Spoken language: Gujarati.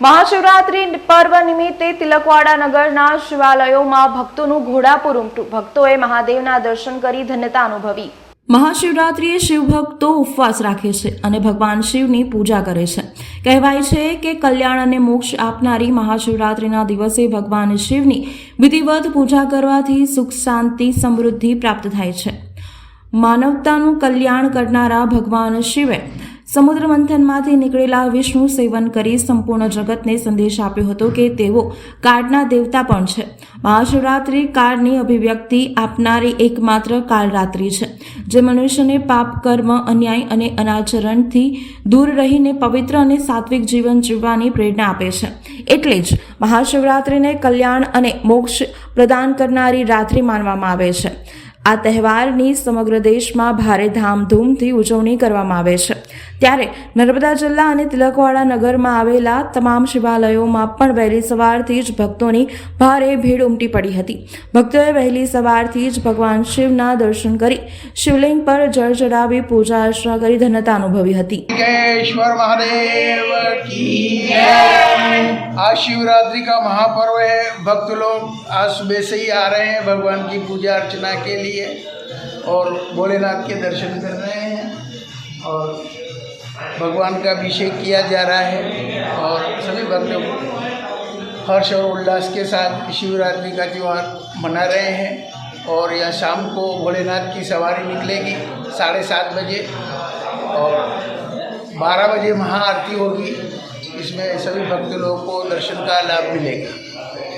મહાશિવરાત્રી પર્વ નિમિત્તે તિલકવાડા નગરના શિવાલયોમાં ભક્તોનું ઘોડાપુર ઉમટું ભક્તોએ મહાદેવના દર્શન કરી ધન્યતા અનુભવી. મહાશિવરાત્રિએ શિવભક્તો ઉપવાસ રાખે છે અને ભગવાન શિવની પૂજા કરે છે. કહેવાય છે કે કલ્યાણ અને મોક્ષ આપનારી મહાશિવરાત્રિના દિવસે ભગવાન શિવની વિધિવત પૂજા કરવાથી સુખ, શાંતિ, સમૃદ્ધિ પ્રાપ્ત થાય છે. માનવતાનું કલ્યાણ કરનારા ભગવાન શિવે સમુદ્ર મંથનમાંથી નીકળેલા વિષ્ણુ સેવન કરી સંપૂર્ણ જગતને સંદેશ આપ્યો હતો કે તેઓ કાળના દેવતા પણ છે. મહાશિવરાત્રિ કાળની અભિવ્યક્તિ આપનારી એકમાત્ર કાળરાત્રિ છે, જે મનુષ્યને પાપ, કર્મ, અન્યાય અને અનાચરણથી દૂર રહીને પવિત્ર અને સાત્વિક જીવન જીવવાની પ્રેરણા આપે છે. એટલે જ મહાશિવરાત્રિને કલ્યાણ અને મોક્ષ પ્રદાન કરનારી રાત્રિ માનવામાં આવે છે. આ તહેવારની સમગ્ર દેશમાં ભારે ધામધૂમથી ઉજવણી કરવામાં આવે છે. ત્યારે નર્મદા જિલ્લા અને તિલકવાડા નગરમાં આવેલા તમામ શિવાલયોમાં પણ વહેલી સવારથી જ ભક્તોની ભારે ભીડ ઉમટી પડી હતી. ભક્તોએ વહેલી સવારથી જ ભગવાન શિવના દર્શન કરી શિવલિંગ પર જળ ચડાવી પૂજા અર્ચના કરી ધન્યતા અનુભવી હતી. મહાદેવ. आज शिवरात्रि का महापर्व है। भक्त लोग आज सुबह से ही आ रहे हैं भगवान की पूजा अर्चना के लिए और भोलेनाथ के दर्शन कर रहे हैं और भगवान का अभिषेक किया जा रहा है और सभी भक्त लोग हर्ष और उल्लास के साथ शिवरात्रि का त्यौहार मना रहे हैं और यहाँ शाम को भोलेनाथ की सवारी निकलेगी साढ़े सात बजे और बारह बजे महाआरती होगी। इसमें सभी भक्त लोगों को दर्शन का लाभ मिलेगा